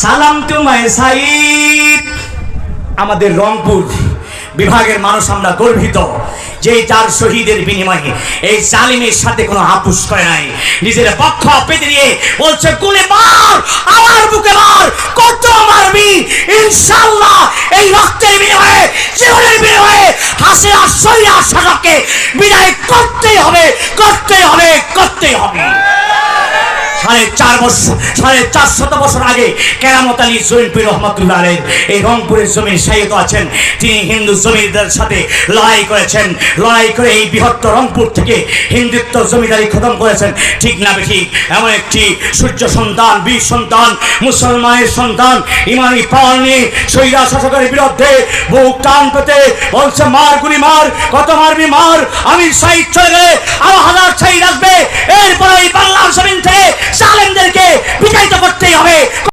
সালাম তোমায় সাইদ। আমাদের রংপুর বিভাগের মানুষ আমরা গর্বিত যে চার শহীদের বিনিময়ে এই জালিমের সাথে কোনো আপুস করে নাই। নিজের পক্ষ পেতে দিয়ে বলছে, গুলি মার, আমার বুকে মার, কত মারবি? ইনশাল্লাহ এই রক্তের বিনিময়ে, জীবনের বিনিময়ে হাসিনা সরিয়া শাসককে বিদায় করতেই হবে করতেই হবে করতেই হবে। সাড়ে চার বছর, সাড়ে চার শত বছর আগে কেরামত আলী রহমতুল্লাহ এই রংপুরের জমির আছেন। তিনি হিন্দু সাথে লড়াই করেছেন। লড়াই করে এই বৃহত্তর রংপুর থেকে হিন্দুত্ব জমিদারি খতম করেছেন। ঠিক না ঠিক? এমন একটি সূর্য সন্তান, বীর সন্তান, মুসলমানের সন্তান, ইমানি পাওয়ার নিয়ে শাসকের বিরুদ্ধে বুক টান পেতে বলছে, মার গুলি মার, কত মারবি মার, আমি সাইড চলে আরও হাজার সাইড